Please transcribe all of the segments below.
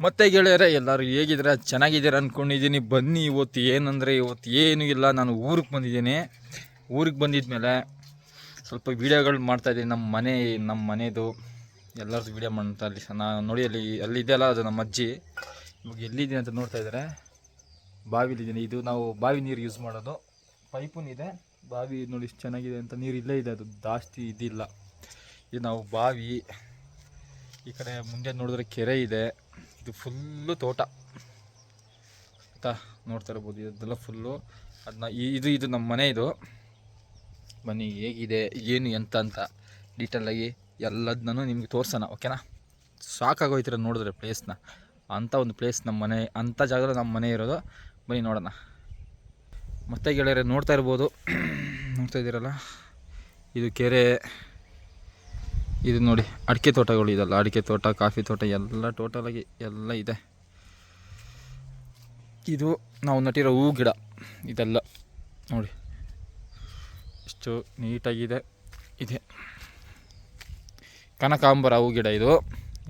ಮತ್ತೆ ಗೆಳೆಯರೆ, ಎಲ್ಲರೂ ಹೇಗಿದ್ದೀರಾ? ಚೆನ್ನಾಗಿದ್ದೀರ ಅಂದ್ಕೊಂಡಿದ್ದೀನಿ ಬನ್ನಿ ಇವತ್ತು ಏನಂದರೆ, ಇವತ್ತು ಏನೂ ಇಲ್ಲ. ನಾನು ಊರಿಗೆ ಬಂದಿದ್ದೀನಿ. ಊರಿಗೆ ಬಂದಿದ್ಮೇಲೆ ಸ್ವಲ್ಪ ವೀಡಿಯೋಗಳು ಮಾಡ್ತಾಯಿದ್ದೀನಿ ನಮ್ಮ ಮನೆ, ನಮ್ಮ ಮನೆಯದು ಎಲ್ಲರದ್ದು ವೀಡಿಯೋ ಮಾಡ್ತಾ ಅಲ್ಲಿ ನಾನು ನೋಡಿ, ಅಲ್ಲಿ ಅಲ್ಲಿ ಇದೆಯಲ್ಲ, ಅದು ನಮ್ಮ ಅಜ್ಜಿ. ಇವಾಗ ಎಲ್ಲಿದ್ದೀನಿ ಅಂತ ನೋಡ್ತಾ ಇದ್ದಾರೆ. ಬಾವಿಲಿದ್ದೀನಿ. ಇದು ನಾವು ಬಾವಿ ನೀರು ಯೂಸ್ ಮಾಡೋದು. ಪೈಪೂ ಇದೆ. ಬಾವಿ ನೋಡಿ ಚೆನ್ನಾಗಿದೆ ಅಂತ. ನೀರು ಇಲ್ಲೇ ಇದೆ. ಅದು ಜಾಸ್ತಿ ಇದಿಲ್ಲ. ಇದು ನಾವು ಬಾವಿ. ಈ ಕಡೆ ಮುಂದೆ ನೋಡಿದ್ರೆ ಕೆರೆ ಇದೆ. ಇದು ಫುಲ್ಲು ತೋಟ. ಆಯ್ತಾ ನೋಡ್ತಾ ಇರ್ಬೋದು, ಇದೆಲ್ಲ ಫುಲ್ಲು. ಅದನ್ನ ಇದು ಇದು ನಮ್ಮ ಮನೆ ಇದು. ಮನೆ ಹೇಗಿದೆ, ಏನು ಎಂತ ಅಂತ ಡೀಟೇಲಾಗಿ ಎಲ್ಲದನ್ನೂ ನಿಮಗೆ ತೋರ್ಸೋಣ ಓಕೆನಾ ಸಾಕಾಗೋಯ್ತಿರ ನೋಡಿದ್ರೆ ಪ್ಲೇಸ್ನ ಅಂಥ ಒಂದು ಪ್ಲೇಸ್ ನಮ್ಮ ಮನೆ ಅಂಥ ಜಾಗದಲ್ಲಿ ನಮ್ಮ ಮನೆ ಇರೋದು. ಬನ್ನಿ ನೋಡೋಣ. ಮತ್ತೆ ಗೆಳೆಯರೆ, ನೋಡ್ತಾ ಇರ್ಬೋದು. ನೋಡ್ತಾ ಇದ್ದೀರಲ್ಲ? ಇದು ಕೆರೆ. ಇದು ನೋಡಿ ಅಡಿಕೆ ತೋಟಗಳು ಇದಲ್ಲ, ಅಡಿಕೆ ತೋಟ, ಕಾಫಿ ತೋಟ, ಎಲ್ಲ ಟೋಟಲಾಗಿ ಎಲ್ಲ ಇದೆ. ಇದು ನಾವು ನಟ್ಟಿರೋ ಹೂ ಗಿಡ, ಇದೆಲ್ಲ ನೋಡಿ. ಎಷ್ಟು ನೀಟಾಗಿದೆ, ಇದೆ. ಕನಕಾಂಬರ ಹೂ ಗಿಡ ಇದು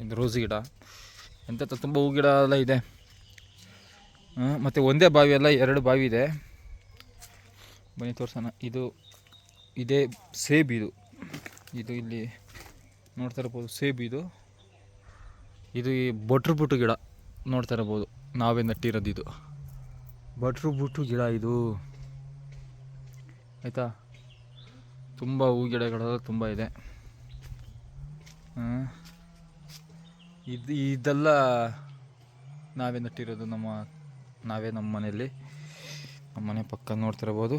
ಇದು ರೋಸ್ ಗಿಡ. ಎಂಥ ತುಂಬ ಹೂ ಗಿಡ ಎಲ್ಲ ಇದೆ. ಮತ್ತು ಒಂದೇ ಬಾವಿ ಅಲ್ಲ, ಎರಡು ಬಾವಿ ಇದೆ. ಬನ್ನಿ ತೋರ್ಸೋಣ. ಇದು, ಇದೇ ಸೇಬ್ ಇದು. ಇದು ಇಲ್ಲಿ ನೋಡ್ತಾ ಇರ್ಬೋದು, ಸೇಬ್ ಇದು. ಇದು ಈ ಬಟ್ರು ಬುಟ್ಟು ಗಿಡ ನೋಡ್ತಾ ಇರ್ಬೋದು ನಾವೇ ನಟ್ಟಿರೋದು ಇದು. ಬಟ್ರು ಬುಟ್ಟು ಗಿಡ ಇದು. ಆಯಿತಾ? ತುಂಬ ಹೂ ಗಿಡಗಳೆಲ್ಲ ತುಂಬ ಇದೆ. ಇದು ಇದೆಲ್ಲ ನಾವೇ ನಟ್ಟಿರೋದು ನಮ್ಮ, ನಾವೇ ನಮ್ಮ ಮನೆಯಲ್ಲಿ. ನಮ್ಮ ಮನೆ ಪಕ್ಕ ನೋಡ್ತಿರ್ಬೋದು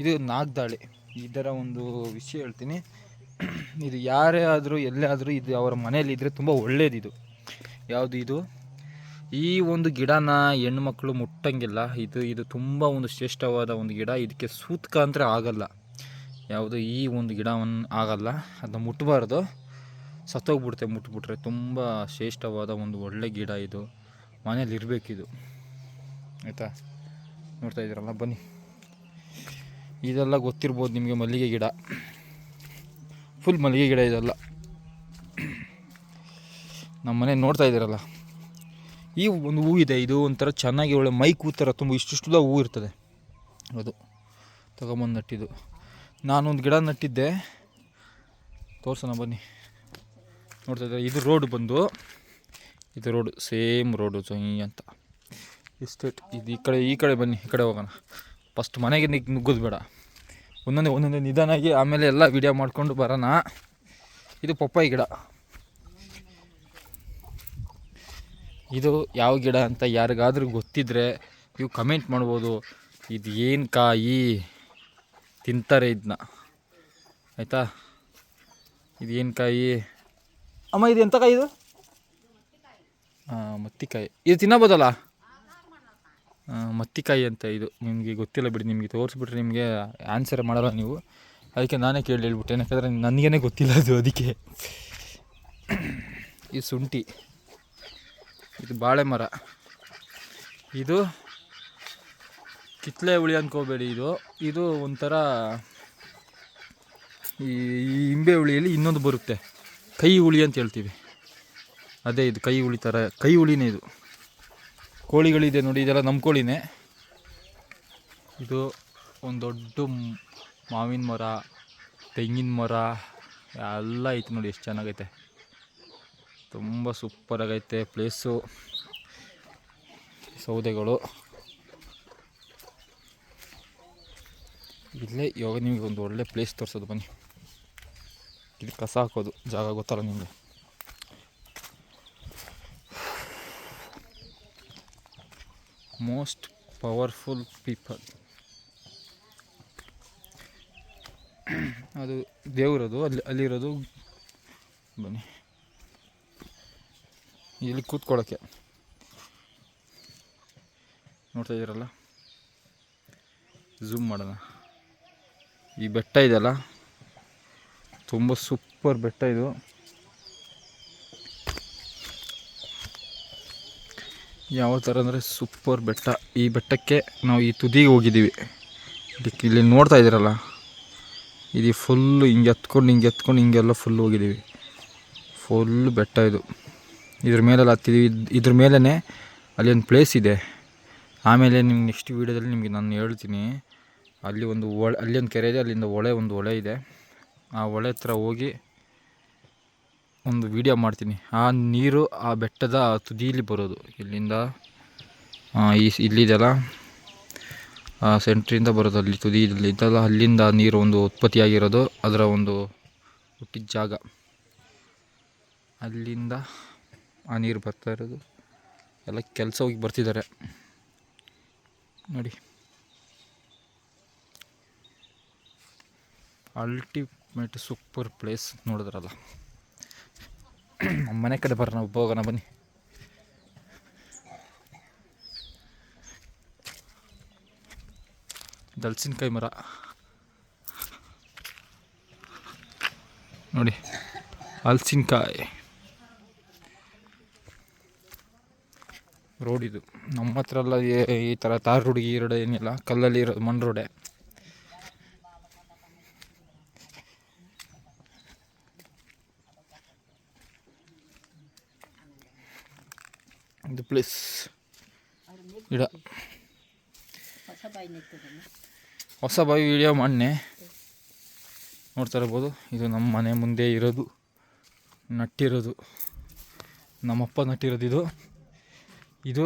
ಇದು ನಾಗ್ದಾಳಿ. ಇದರ ಒಂದು ವಿಷಯ ಹೇಳ್ತೀನಿ. ಇದು ಯಾರೇ ಆದರೂ, ಎಲ್ಲೇ ಆದರೂ ಇದು ಅವರ ಮನೆಯಲ್ಲಿ ಇದ್ದರೆ ತುಂಬ ಒಳ್ಳೇದಿದು. ಯಾವುದು ಇದು? ಈ ಒಂದು ಗಿಡನ ಹೆಣ್ಮಕ್ಳು ಮುಟ್ಟಂಗಿಲ್ಲ. ಇದು ಇದು ತುಂಬ ಒಂದು ಶ್ರೇಷ್ಠವಾದ ಒಂದು ಗಿಡ. ಇದಕ್ಕೆ ಸೂತ್ಕ ಅಂದರೆ ಆಗಲ್ಲ. ಯಾವುದು ಈ ಒಂದು ಗಿಡವನ್ನು ಆಗಲ್ಲ. ಅದನ್ನ ಮುಟ್ಟಬಾರ್ದು ಸತ್ತೋಗ್ಬಿಡುತ್ತೆ, ಮುಟ್ಬಿಟ್ರೆ. ತುಂಬ ಶ್ರೇಷ್ಠವಾದ ಒಂದು ಒಳ್ಳೆ ಗಿಡ ಇದು. ಮನೇಲಿ ಇರಬೇಕಿದು. ಆಯಿತಾ? ನೋಡ್ತಾ ಇದ್ದೀರಲ್ಲ, ಬನ್ನಿ. ಇದೆಲ್ಲ ಗೊತ್ತಿರ್ಬೋದು ನಿಮಗೆ ಮಲ್ಲಿಗೆ ಗಿಡ. ಫುಲ್ ಮಲ್ಲಿಗೆ ಗಿಡ ಇದೆಲ್ಲ. ನಮ್ಮ ಮನೆ ನೋಡ್ತಾ ಇದ್ದೀರಲ್ಲ, ಈ ಒಂದು ಹೂ ಇದೆ, ಇದು ಒಂಥರ ಚೆನ್ನಾಗಿ ಒಳ್ಳೆ ಮೈ ಕೂತರ ತುಂಬ ಇಷ್ಟಿಷ್ಟುದ ಹೂ ಇರ್ತದೆ. ಅದು ತಗೊಂಬಂದು ನಟ್ಟಿದ್ದು ನಾನೊಂದು ಗಿಡ ನಟ್ಟಿದ್ದೆ. ತೋರ್ಸೋಣ ಬನ್ನಿ. ನೋಡ್ತಾ ಇದ್ದಾರೆ, ಇದು ರೋಡ್ ಬಂದು, ಇದು ರೋಡ್, ಸೇಮ್ ರೋಡು, ಜೊಯಿ ಅಂತ. ಇಷ್ಟೇಟ್ ಇದು ಈ ಕಡೆ ಈ ಕಡೆ ಬನ್ನಿ, ಈ ಕಡೆ ಹೋಗೋಣ. ಫಸ್ಟ್ ಮನೆಗೆ ನಿಗ್ ನುಗ್ಗೋದು ಬೇಡ. ಒಂದೊಂದೇ ಒಂದೊಂದೇ ನಿಧಾನಾಗಿ ಆಮೇಲೆ ಎಲ್ಲ ವಿಡಿಯೋ ಮಾಡ್ಕೊಂಡು ಬರೋಣ. ಇದು ಪಪ್ಪಾಯಿ ಗಿಡ. ಇದು ಯಾವ ಗಿಡ ಅಂತ ಯಾರಿಗಾದ್ರೂ ಗೊತ್ತಿದ್ರೆ ನೀವು ಕಮೆಂಟ್ ಮಾಡ್ಬೋದು. ಇದು ಏನು ಕಾಯಿ? ತಿಂತಾರೆ ಇದನ್ನ ಆಯಿತಾ? ಇದು ಏನು ಕಾಯಿ? ಅಮ್ಮ ಇದು ಎಂಥ ಕಾಯಿ ಇದು? ಹಾಂ ಮತ್ತಿಕಾಯಿ. ಇದು ತಿನ್ನಬೋದಲ್ಲ ಮತ್ತಿಕಾಯಿ ಅಂತ ಇದು ನಿಮಗೆ ಗೊತ್ತಿಲ್ಲ ಬಿಡಿ, ನಿಮಗೆ ತೋರಿಸ್ಬಿಟ್ರೆ ನಿಮಗೆ ಆನ್ಸರ್ ಮಾಡಲ್ಲ ನೀವು. ಅದಕ್ಕೆ ನಾನೇ ಕೇಳಿ ಹೇಳ್ಬಿಟ್ಟೆ. ಯಾಕಂದರೆ ನನಗೇನೆ ಗೊತ್ತಿಲ್ಲ ಅದು ಅದಕ್ಕೆ. ಈ ಶುಂಠಿ, ಇದು ಬಾಳೆ ಮರ ಇದು ಕಿತ್ಲೆ ಹುಳಿ ಅಂದ್ಕೋಬೇಡಿ ಇದು. ಇದು ಒಂಥರ ಈ ಇಂಬೆ ಹುಳಿಯಲ್ಲಿ ಇನ್ನೊಂದು ಬರುತ್ತೆ. ಕೈ ಹುಳಿ ಅಂತ ಹೇಳ್ತೀವಿ. ಅದೇ ಇದು ಕೈ ಹುಳಿ ಥರ ಕೈ ಹುಳಿನೇ ಇದು. ಕೋಳಿಗಳಿದೆ ನೋಡಿ, ಇದೆಲ್ಲ ನಮ್ಮ ಕೋಳಿನೇ. ಇದು ಒಂದು ದೊಡ್ಡ ಮಾವಿನ ಮರ, ತೆಂಗಿನ ಮರ, ಎಲ್ಲ ಐತೆ ನೋಡಿ, ಎಷ್ಟು ಚೆನ್ನಾಗೈತೆ. ತುಂಬ ಸೂಪರಾಗೈತೆ ಪ್ಲೇಸು ಸೌದೆಗಳು. ಇಲ್ಲೇ ಇವಾಗ ನಿಮಗೆ ಒಂದು ಒಳ್ಳೆ ಪ್ಲೇಸ್ ತೋರಿಸೋದು, ಬನ್ನಿ. ಇಲ್ಲಿ ಕಸ ಹಾಕೋದು, ಜಾಗ ಗೊತ್ತಲ್ಲ ನಿಮಗೆ. ಮೋಸ್ಟ್ ಪವರ್ಫುಲ್ ಪೀಪಲ್ ಅದು ದೇವರದು, ಅಲ್ಲಿ, ಅಲ್ಲಿರೋದು, ಬನ್ನಿ. ಇಲ್ಲಿ ಕೂತ್ಕೊಳ್ಳೋಕ್ಕೆ. ನೋಡ್ತಾ ಇದ್ದೀರಲ್ಲ? ಝೂಮ್ ಮಾಡೋಣ. ಈ ಬೆಟ್ಟ ಇದೆಯಲ್ಲ? ತುಂಬ ಸೂಪರ್ ಬೆಟ್ಟ ಇದು. ಯಾವ ಥರ ಅಂದರೆ ಸೂಪರ್ ಬೆಟ್ಟ. ಈ ಬೆಟ್ಟಕ್ಕೆ ನಾವು ಈ ತುದಿಗೆ ಹೋಗಿದ್ದೀವಿ. ಇದಕ್ಕೆ ಇಲ್ಲಿ ನೋಡ್ತಾ ಇದ್ದೀರಲ್ಲ? ಇದು ಫುಲ್ಲು ಹಿಂಗೆ ಎತ್ಕೊಂಡು ಹಿಂಗೆ ಎತ್ಕೊಂಡು, ಹಿಂಗೆಲ್ಲ ಫುಲ್ ಹೋಗಿದ್ದೀವಿ. ಫುಲ್ ಬೆಟ್ಟ ಇದು. ಇದ್ರ ಮೇಲೆಲ್ಲ ಹತ್ತಿದ್ದೀವಿ. ಇದ್- ಇದ್ರ ಮೇಲೇ ಅಲ್ಲಿ ಒಂದು ಪ್ಲೇಸ್ ಇದೆ. ಆಮೇಲೆ ನಿಮ್ಗೆ ನೆಕ್ಸ್ಟ್ ವೀಡಿಯೋದಲ್ಲಿ ನಿಮಗೆ ನಾನು ಹೇಳ್ತೀನಿ. ಅಲ್ಲಿ ಒಂದು ಒಳ ಅಲ್ಲಿ ಒಂದು ಕೆರೆ ಇದೆ, ಅಲ್ಲಿಂದ ಹೊಳೆ ಒಂದು ಹೊಳೆ ಇದೆ. ಆ ಹೊಳೆ ಹತ್ರ ಹೋಗಿ ಒಂದು ವಿಡಿಯೋ ಮಾಡ್ತೀನಿ. ಆ ನೀರು ಆ ಬೆಟ್ಟದ ತುದೀಲಿ ಬರೋದು. ಇಲ್ಲಿಂದ ಈ ಇಲ್ಲಿದೆಲ್ಲ ಸೆಂಟ್ರಿಂದ ಬರೋದು. ಅಲ್ಲಿ ತುದಿ ಇದ್ದಲ್ಲ ಅಲ್ಲಿಂದ ನೀರು ಒಂದು ಉತ್ಪತ್ತಿಯಾಗಿರೋದು ಅದರ ಒಂದು ಹುಟ್ಟಿದ ಜಾಗ. ಅಲ್ಲಿಂದ ಆ ನೀರು ಬರ್ತಾ ಇರೋದು. ಎಲ್ಲ ಕೆಲಸ ಹೋಗಿ ಬರ್ತಿದ್ದಾರೆ. ನೋಡಿ. ಅಲ್ಟಿಮೇಟ್ ಸೂಪರ್ ಪ್ಲೇಸ್ ನೋಡಿದ್ರಲ್ಲ. ಮನೆ ಕಡೆ ಬರೋಣ, ಹೋಗೋಣ ಬನ್ನಿ. ದಲ್ಸಿನಕಾಯಿ ಮರ. ನೋಡಿ, ಹಲ್ಸಿನಕಾಯಿ. ರೋಡ್ ಇದು. ನಮ್ಮ ಹತ್ರ ಎಲ್ಲ ಈ- ಈ ಥರ ತಾರ್ ರೋಡ್ ಈ ರೋಡ್ ಏನಿಲ್ಲ, ಕಲ್ಲಲ್ಲಿ ಇರೋದು ಮಣ್ಣು ರೋಡೆ ಇದು ಪ್ಲೇಸ್. ಗಿಡ ಹೊಸ ಬಾಯಿ ವಿಡಿಯೋ ಮೊನ್ನೆ ನೋಡ್ತಾ ಇರ್ಬೋದು. ಇದು ನಮ್ಮ ಮನೆ ಮುಂದೆ ಇರೋದು. ನಟ್ಟಿರೋದು. ನಮ್ಮಪ್ಪ ನಟ್ಟಿರೋದು ಇದು. ಇದು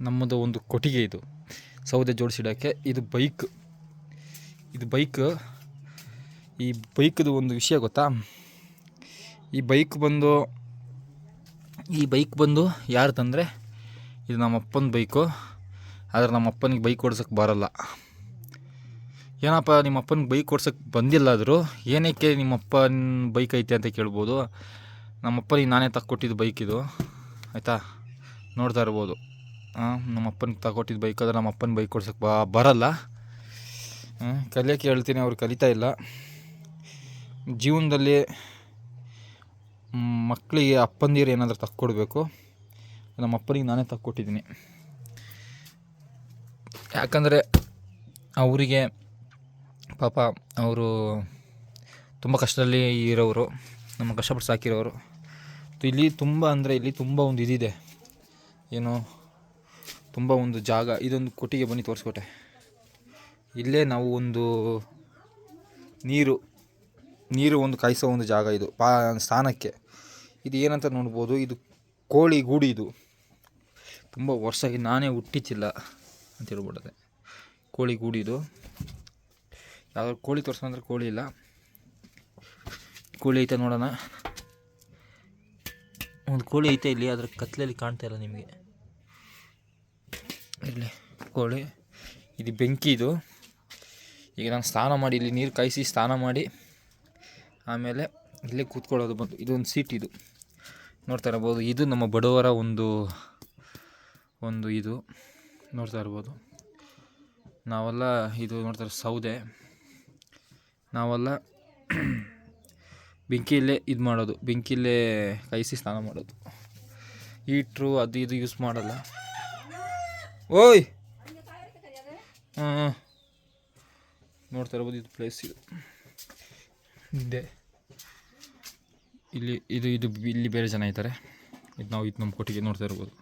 ನಮ್ಮದು ಒಂದು ಕೊಟ್ಟಿಗೆ ಇದು. ಸೌದೆ ಜೋಡಿಸಿಡೋಕ್ಕೆ. ಇದು ಬೈಕ್. ಇದು ಬೈಕ್. ಈ ಬೈಕ್ದು ಒಂದು ವಿಷಯ ಗೊತ್ತಾ? ಈ ಬೈಕ್ ಬಂದು, ಈ ಬೈಕ್ ಬಂದು ಯಾರ್ದಂದರೆ ಇದು ನಮ್ಮ ಅಪ್ಪನ ಬೈಕು. ಆದರೆ ನಮ್ಮ ಅಪ್ಪನಿಗೆ ಬೈಕ್ ಓಡ್ಸೋಕ್ಕೆ ಬರಲ್ಲ. ಏನಪ್ಪ ನಿಮ್ಮ ಅಪ್ಪನಿಗೆ ಬೈಕ್ ಓಡ್ಸೋಕ್ಕೆ ಬಂದಿಲ್ಲ ಆದರೂ ಏನಕ್ಕೆ ನಿಮ್ಮ ಅಪ್ಪನ ಬೈಕ್ ಐತೆ ಅಂತ ಕೇಳ್ಬೋದು. ನಮ್ಮಪ್ಪನಿಗೆ ನಾನೇ ತಕ್ಕೊಟ್ಟಿದ್ದು ಬೈಕ್ ಇದು. ಆಯಿತಾ? ನೋಡ್ತಾ ಇರ್ಬೋದು. ಹಾಂ ನಮ್ಮ ಅಪ್ಪನಿಗೆ ತಗೊಟ್ಟಿದ್ದು ಬೈಕ್, ಆದರೆ ನಮ್ಮಪ್ಪನ ಬೈಕ್ ಓಡ್ಸೋಕ್ಕೆ ಬಾ, ಬರಲ್ಲ. ಕಲಿಯೋಕ್ಕೆ ಹೇಳ್ತೀನಿ, ಅವ್ರು ಕಲಿತಾ ಇಲ್ಲ. ಜೀವನದಲ್ಲಿ, ಮಕ್ಕಳಿಗೆ ಅಪ್ಪಂದಿರು ಏನಾದರೂ ತಕ್ಕೊಡ್ಬೇಕು. ನಮ್ಮ ಅಪ್ಪನಿಗೆ ನಾನೇ ತಕ್ಕೊಟ್ಟಿದ್ದೀನಿ. ಯಾಕಂದರೆ ಅವರಿಗೆ ಪಾಪ ಅವರು ತುಂಬ ಕಷ್ಟದಲ್ಲಿ ಇರೋರು ನಮ್ಮ ಕಷ್ಟಪಟ್ಟು ಸಾಕಿರೋರು. ಇಲ್ಲಿ ತುಂಬ ಅಂದರೆ ಇಲ್ಲಿ ತುಂಬ ಒಂದು ಇದಿದೆ. ಏನು, ತುಂಬ ಒಂದು ಜಾಗ, ಇದೊಂದು ಕೊಟ್ಟಿಗೆ ಬನ್ನಿ ತೋರಿಸ್ಕೊಟ್ಟೆ. ಇಲ್ಲೇ ನಾವು ಒಂದು ನೀರು ನೀರು ಒಂದು ಕಾಯಿಸೋ ಒಂದು ಜಾಗ ಇದು, ಪಾ, ಸ್ಥಾನಕ್ಕೆ. ಇದು ಏನಂತ ನೋಡ್ಬೋದು, ಇದು ಕೋಳಿ ಗೂಡು ಇದು. ತುಂಬ ವರ್ಷ ಆಗಿ ನಾನೇ ಹುಟ್ಟಿತಿಲ್ಲ ಅಂತ ಹೇಳ್ಬಿಡದೆ. ಕೋಳಿ ಗೂಡಿದು. ಯಾವ್ದಾದ್ರು ಕೋಳಿ ತೋರಿಸ್ಕೊಂಡ್ರೆ ಕೋಳಿ ಇಲ್ಲ. ಕೋಳಿ ಐತೆ ನೋಡೋಣ. ಒಂದು ಕೋಳಿ ಐತೆ ಇಲ್ಲಿ, ಅದ್ರ ಕತ್ಲಲ್ಲಿ ಕಾಣ್ತಾ ಇಲ್ಲ ನಿಮಗೆ. ಇರಲಿ, ಕೋಳಿ. ಇದು ಬೆಂಕಿ ಇದು. ಈಗ ನಾನು ಸ್ನಾನ ಮಾಡಿ, ಇಲ್ಲಿ ನೀರು ಕಾಯಿಸಿ ಸ್ನಾನ ಮಾಡಿ, ಆಮೇಲೆ ಇಲ್ಲೇ ಕೂತ್ಕೊಳ್ಳೋದು ಬಂದು. ಇದೊಂದು ಸೀಟ್ ಇದು. ನೋಡ್ತಾ ಇರ್ಬೋದು, ಇದು ನಮ್ಮ ಬಡವರ ಒಂದು ಒಂದು ಇದು ನೋಡ್ತಾ ಇರ್ಬೋದು. ನಾವೆಲ್ಲ ಇದು ನೋಡ್ತಾರೆ ಸೌದೆ, ನಾವೆಲ್ಲ ಬೆಂಕಿಯಲ್ಲೇ ಇದು ಮಾಡೋದು, ಬೆಂಕಿಯಲ್ಲೇ ಕಾಯಿಸಿ ಸ್ನಾನ ಮಾಡೋದು. ಹೀಟ್ರು ಅದು ಇದು ಯೂಸ್ ಮಾಡಲ್ಲ. ಓಯ್! ಹಾಂ ನೋಡ್ತಾ ಇರ್ಬೋದು ಇದು ಪ್ಲೇಸ್ ಇದು. ಹಿಂದೆ. ಇಲ್ಲಿ, ಇದು ಇದು ಇಲ್ಲಿ ಬೇರೆ ಜನ ಇದ್ದಾರೆ. ಇದು ನಾವು ಇದು ನಮ್ಮ ಕೊಟ್ಟಿಗೆ ನೋಡ್ತಾ ಇರ್ಬೋದು.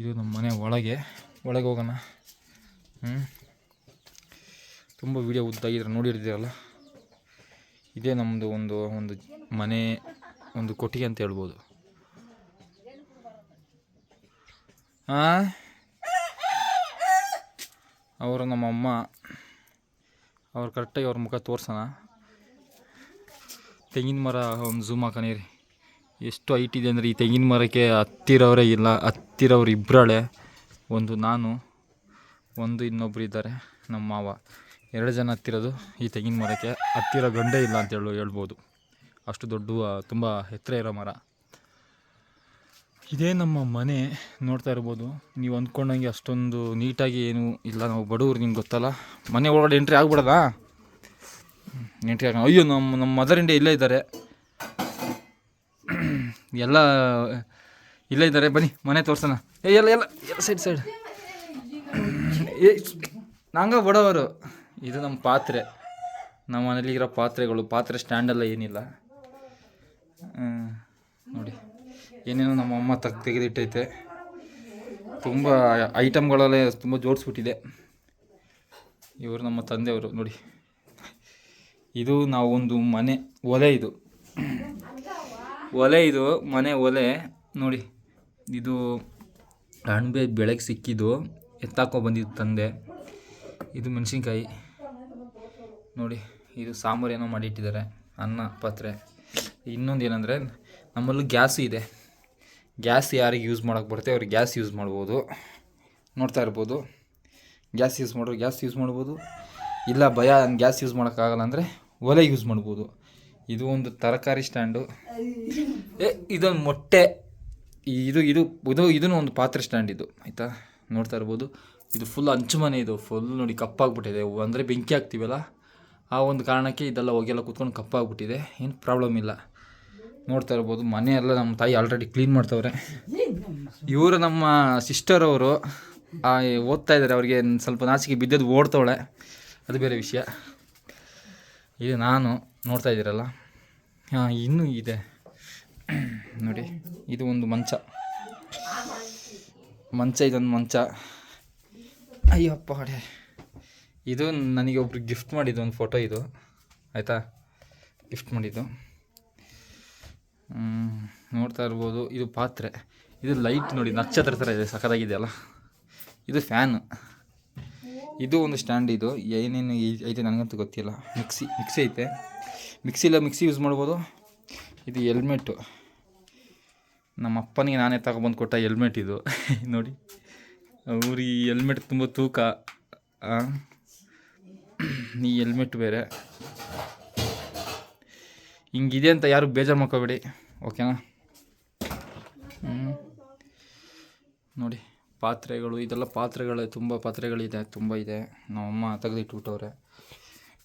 ಇದು ನಮ್ಮ ಮನೆ ಒಳಗೆ ಒಳಗೆ ಹೋಗೋಣ. ಹ್ಞೂ ತುಂಬ ವೀಡಿಯೋ ಉದ್ದಾಗಿದ್ರೆ ನೋಡಿರ್ತೀರಲ್ಲ. ಇದೇ ನಮ್ಮದು ಒಂದು ಒಂದು ಮನೆ, ಒಂದು ಕೊಟ್ಟಿಗೆ ಅಂತ ಹೇಳ್ಬೋದು. ಹಾಂ ಅವರು ನಮ್ಮಮ್ಮ ಅವ್ರು ಕರೆಕ್ಟಾಗಿ ಅವ್ರ ಮುಖ ತೋರ್ಸೋಣ. ತೆಂಗಿನ ಮರ ಒಂದು ಝೂಮ್ ಹಾಕಣೀರಿ ಎಷ್ಟು ಹೈಟ್ ಇದೆ ಅಂದರೆ ಈ ತೆಂಗಿನ ಮರಕ್ಕೆ ಹತ್ತಿರವರೇ ಇಲ್ಲ, ಹತ್ತಿರವ್ರು ಇಬ್ಬರಳೆ ಒಂದು ನಾನು, ಒಂದು ಇನ್ನೊಬ್ರು ಇದ್ದಾರೆ, ನಮ್ಮ ಮಾವ. ಎರಡು ಜನ ಹತ್ತಿರೋದು ಈ ತೆಂಗಿನ ಮರಕ್ಕೆ. ಹತ್ತಿರ ಗಂಡೇ ಇಲ್ಲ ಅಂತ ಹೇಳು, ಹೇಳ್ಬೋದು. ಅಷ್ಟು ದೊಡ್ಡ ತುಂಬ ಎತ್ತರ ಇರೋ ಮರ. ಇದೇ ನಮ್ಮ ಮನೆ, ನೋಡ್ತಾ ಇರ್ಬೋದು. ನೀವು ಅಂದ್ಕೊಂಡಂಗೆ ಅಷ್ಟೊಂದು ನೀಟಾಗಿ ಏನು ಇಲ್ಲ. ನಾವು ಬಡವ್ರು, ನಿಮ್ಗೆ ಗೊತ್ತಲ್ಲ. ಮನೆ ಒಳಗಡೆ ಎಂಟ್ರಿ ಆಗ್ಬಿಡೋದಾ? ಎಂಟ್ರಿ ಆಗ ಅಯ್ಯೋ, ನಮ್ಮ ನಮ್ಮ ಮದರ್ ಇಂಡಿಯಾ ಇಲ್ಲೇ ಇದ್ದಾರೆ. ಎಲ್ಲ, ಇಲ್ಲೇ ಇದ್ದಾರೆ, ಬನ್ನಿ, ಮನೆ ತೋರ್ಸೋಣ. ಏ, ಎಲ್ಲ ಎಲ್ಲ ಎಲ್ಲ ಸೈಡ್ ಸೈಡ್. ಏ, ನಂಗೆ ಬಡವರು. ಇದು ನಮ್ಮ ಪಾತ್ರೆ. ನಮ್ಮ ಮನೇಲಿ ಇರೋ ಪಾತ್ರೆಗಳು. ಪಾತ್ರೆ ಸ್ಟ್ಯಾಂಡೆಲ್ಲ ಏನಿಲ್ಲ. ನೋಡಿ. ಏನೇನೋ ನಮ್ಮ ಅಮ್ಮ ತಗ್ ತೆಗೆದಿಟ್ಟೈತೆ. ತುಂಬ ಐಟಮ್ಗಳಲ್ಲೇ ತುಂಬ ಜೋಡಿಸ್ಬಿಟ್ಟಿದೆ. ಇವರು ನಮ್ಮ ತಂದೆಯವರು, ನೋಡಿ. ಇದು ನಾವು ಒಂದು ಮನೆ, ಒಲೆ ಇದು. ಒಲೆ ಇದು, ಮನೆ ಒಲೆ. ನೋಡಿ, ಇದು ಅಣಬೆ ಬೆಳಗ್ಗೆ ಸಿಕ್ಕಿದ್ದು, ಎತ್ತಾಕೊ ಬಂದಿದ್ದು ತಂದೆ. ಇದು ಮೆಣಸಿನ್ಕಾಯಿ. ನೋಡಿ, ಇದು ಸಾಂಬಾರು ಏನೋ ಮಾಡಿಟ್ಟಿದ್ದಾರೆ, ಅನ್ನ, ಪಾತ್ರೆ. ಇನ್ನೊಂದು ಏನಂದರೆ, ನಮ್ಮಲ್ಲೂ ಗ್ಯಾಸು ಇದೆ. ಗ್ಯಾಸ್ ಯಾರಿಗೆ ಯೂಸ್ ಮಾಡೋಕ್ಕೆ ಬರುತ್ತೆ, ಅವ್ರಿಗೆ ಗ್ಯಾಸ್ ಯೂಸ್ ಮಾಡ್ಬೋದು. ನೋಡ್ತಾ ಇರ್ಬೋದು. ಗ್ಯಾಸ್ ಯೂಸ್ ಮಾಡೋರು, ಗ್ಯಾಸ್ ಯೂಸ್ ಮಾಡ್ಬೋದು. ಇಲ್ಲ ಭಯ, ಗ್ಯಾಸ್ ಯೂಸ್ ಮಾಡೋಕ್ಕಾಗಲ್ಲ ಅಂದರೆ ಒಲೆ ಯೂಸ್ ಮಾಡ್ಬೋದು. ಇದು ಒಂದು ತರಕಾರಿ ಸ್ಟ್ಯಾಂಡು. ಏ ಇದೊಂದು ಮೊಟ್ಟೆ. ಇದು ಇದು ಇದು ಇದನ್ನು ಒಂದು ಪಾತ್ರೆ ಸ್ಟ್ಯಾಂಡ್ ಇದು ಆಯಿತಾ? ನೋಡ್ತಾ ಇರ್ಬೋದು. ಇದು ಫುಲ್ ಹಂಚು ಮನೆ ಇದು ಫುಲ್ ನೋಡಿ ಕಪ್ಪಾಗ್ಬಿಟ್ಟಿದೆ. ಅಂದರೆ ಬೆಂಕಿ ಹಾಕ್ತೀವಲ್ಲ? ಆ ಒಂದು ಕಾರಣಕ್ಕೆ ಇದೆಲ್ಲ ಹೋಗೆಲ್ಲ ಕೂತ್ಕೊಂಡು ಕಪ್ಪಾಗ್ಬಿಟ್ಟಿದೆ. ಏನು ಪ್ರಾಬ್ಲಮ್ ಇಲ್ಲ. ನೋಡ್ತಾ ಇರ್ಬೋದು. ಮನೆ ಎಲ್ಲ ನಮ್ಮ ತಾಯಿ ಆಲ್ರೆಡಿ ಕ್ಲೀನ್ ಮಾಡ್ತವ್ರೆ. ಇವರು ನಮ್ಮ ಸಿಸ್ಟರ್ ಅವರು ಓದ್ತಾ ಇದ್ದಾರೆ ಅವ್ರಿಗೆ ಸ್ವಲ್ಪ ನಾಚಿಕೆ ಬಿದ್ದದ್ದು ಓಡ್ತವಳೆ. ಅದು ಬೇರೆ ವಿಷಯ. ಇದು ನಾನು ನೋಡ್ತಾ ಇದ್ದೀರಲ್ಲ? ಹಾಂ, ಇನ್ನೂ ಇದೆ. ನೋಡಿ, ಇದು ಒಂದು ಮಂಚ. ಮಂಚ, ಇದೊಂದು ಮಂಚ. ಅಯ್ಯಪ್ಪ ಅಡೆ ಇದು ನನಗೆ ಒಬ್ರು ಗಿಫ್ಟ್ ಮಾಡಿದ್ದು, ಒಂದು ಫೋಟೋ ಇದು. ಆಯಿತಾ? ಗಿಫ್ಟ್ ಮಾಡಿದ್ದು. ನೋಡ್ತಾ ಇರ್ಬೋದು. ಇದು ಪಾತ್ರೆ. ಇದು ಲೈಟ್ ನೋಡಿ, ನಕ್ಷತ್ರ ಥರ ಇದೆ ಸಖತ್ತಾಗಿದೆ ಅಲ್ಲ ಇದು ಫ್ಯಾನ್ ಇದು ಒಂದು ಸ್ಟ್ಯಾಂಡ್ ಇದು. ಏನೇನು ಐತೆ, ನನಗಂತೂ ಗೊತ್ತಿಲ್ಲ. ಮಿಕ್ಸಿ ಮಿಕ್ಸಿ ಐತೆ. ಮಿಕ್ಸಿ ಇಲ್ಲ ಮಿಕ್ಸಿ ಯೂಸ್ ಮಾಡ್ಬೋದು. ಇದು ಹೆಲ್ಮೆಟ್ಟು ನಮ್ಮ ಅಪ್ಪನಿಗೆ ನಾನೇ ತಗೊಬಂದು ಕೊಟ್ಟ ಹೆಲ್ಮೆಟ್ ಇದು. ನೋಡಿ. ಅವ್ರು ಈ ಹೆಲ್ಮೆಟ್ ತುಂಬ ತೂಕ. ಈ ಹೆಲ್ಮೆಟ್ ಬೇರೆ. ಹಿಂಗಿದೆ ಅಂತ ಯಾರು ಬೇಜಾರು ಮಾಡ್ಕೋಬೇಡಿ. ಓಕೆನಾ ನೋಡಿ, ಪಾತ್ರೆಗಳು, ಇದೆಲ್ಲ ಪಾತ್ರೆಗಳು, ತುಂಬ ಪಾತ್ರೆಗಳಿದೆ, ತುಂಬ ಇದೆ. ನಮ್ಮಮ್ಮ ತೆಗೆದಿಟ್ಬಿಟ್ಟವ್ರೆ.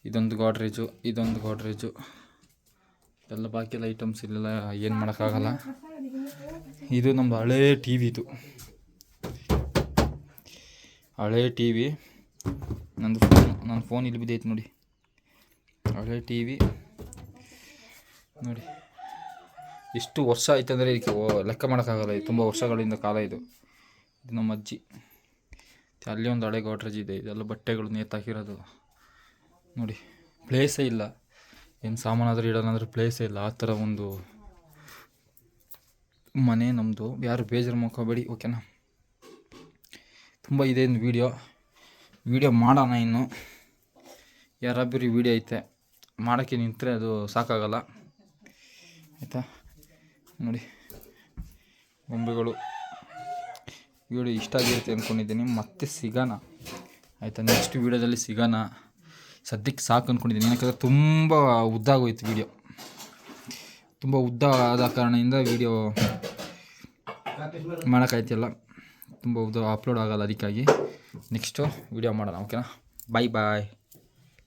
ಇದೊಂದು ಗಾಡ್ರೇಜು ಇದೊಂದು ಗಾಡ್ರೇಜು. ಎಲ್ಲ ಬಾಕಿ ಎಲ್ಲ ಐಟಮ್ಸ್ ಇಲ್ಲೆಲ್ಲ ಏನು ಮಾಡೋಕ್ಕಾಗಲ್ಲ. ಇದು ನಮ್ಮದು ಹಳೇ ಟಿ ವಿ ಇದು. ಹಳೇ ಟಿ ವಿ ನಂದು ಫೋನ್ ನನ್ನ ಫೋನ್ ಇಲ್ಲಿ ಬಿದ್ದೈತೆ ನೋಡಿ. ಹಳೇ ಟಿ ವಿ ನೋಡಿ. ಎಷ್ಟು ವರ್ಷ ಆಯ್ತು ಅಂದರೆ ಇದಕ್ಕೆ ಲೆಕ್ಕ ಮಾಡೋಕ್ಕಾಗಲ್ಲ. ಇದು ತುಂಬ ವರ್ಷಗಳಿಂದ ಕಾಲ ಇದು. ಇದು ನಮ್ಮ ಅಜ್ಜಿ. ಅಲ್ಲಿ ಒಂದು ಹಳೆ ಗೋಡ್ರೇಜ್ ಇದೆ. ಇದೆಲ್ಲ ಬಟ್ಟೆಗಳು ನೇತಾಕಿರೋದು. ನೋಡಿ ಪ್ಲೇಸೇ ಇಲ್ಲ. ಏನು ಸಾಮಾನಾದರೂ ಇಡೋಣ ಅಂದರೆ ಪ್ಲೇಸೇ ಇಲ್ಲ. ಆ ಥರ ಒಂದು ಮನೆ ನಮ್ಮದು ಯಾರು ಬೇಜಾರು ಮಾಡ್ಕೋಬೇಡಿ ಓಕೆನಾ ತುಂಬ ಇದೆ ಇನ್ನು ವೀಡಿಯೋ ವೀಡಿಯೋ ಮಾಡೋಣ ಇನ್ನು. ಯಾರೊಬ್ಬರು ವೀಡಿಯೋ ಐತೆ, ಮಾಡೋಕ್ಕೆ ನಿಂತರೆ ಅದು ಸಾಕಾಗಲ್ಲ. ಆಯಿತಾ? ನೋಡಿ ಗೊಂಬೆಗಳು ವೀಡಿಯೋ ಇಷ್ಟ ಆಗಿರುತ್ತೆ ಅಂದ್ಕೊಂಡಿದ್ದೀನಿ ಮತ್ತೆ ಸಿಗೋಣ. ಆಯಿತಾ? ನೆಕ್ಸ್ಟ್ ವೀಡಿಯೋದಲ್ಲಿ ಸಿಗೋಣ. ಸದ್ಯಕ್ಕೆ ಸಾಕು ಅಂದ್ಕೊಂಡಿದ್ದೀನಿ ಯಾಕಂದರೆ ತುಂಬ ಉದ್ದ ಆಗೋಯ್ತು ವೀಡಿಯೋ ತುಂಬ ಉದ್ದ ಆದ ಕಾರಣದಿಂದ ವೀಡಿಯೋ ಮಾಡೋಕ್ಕಾಯ್ತಿಲ್ಲ. ತುಂಬ ಉದ್ದ ಅಪ್ಲೋಡ್ ಆಗಲ್ಲ ಅದಕ್ಕಾಗಿ. ನೆಕ್ಸ್ಟು ವೀಡಿಯೋ ಮಾಡೋಣ ಓಕೆನಾ ಬಾಯ್ ಬಾಯ್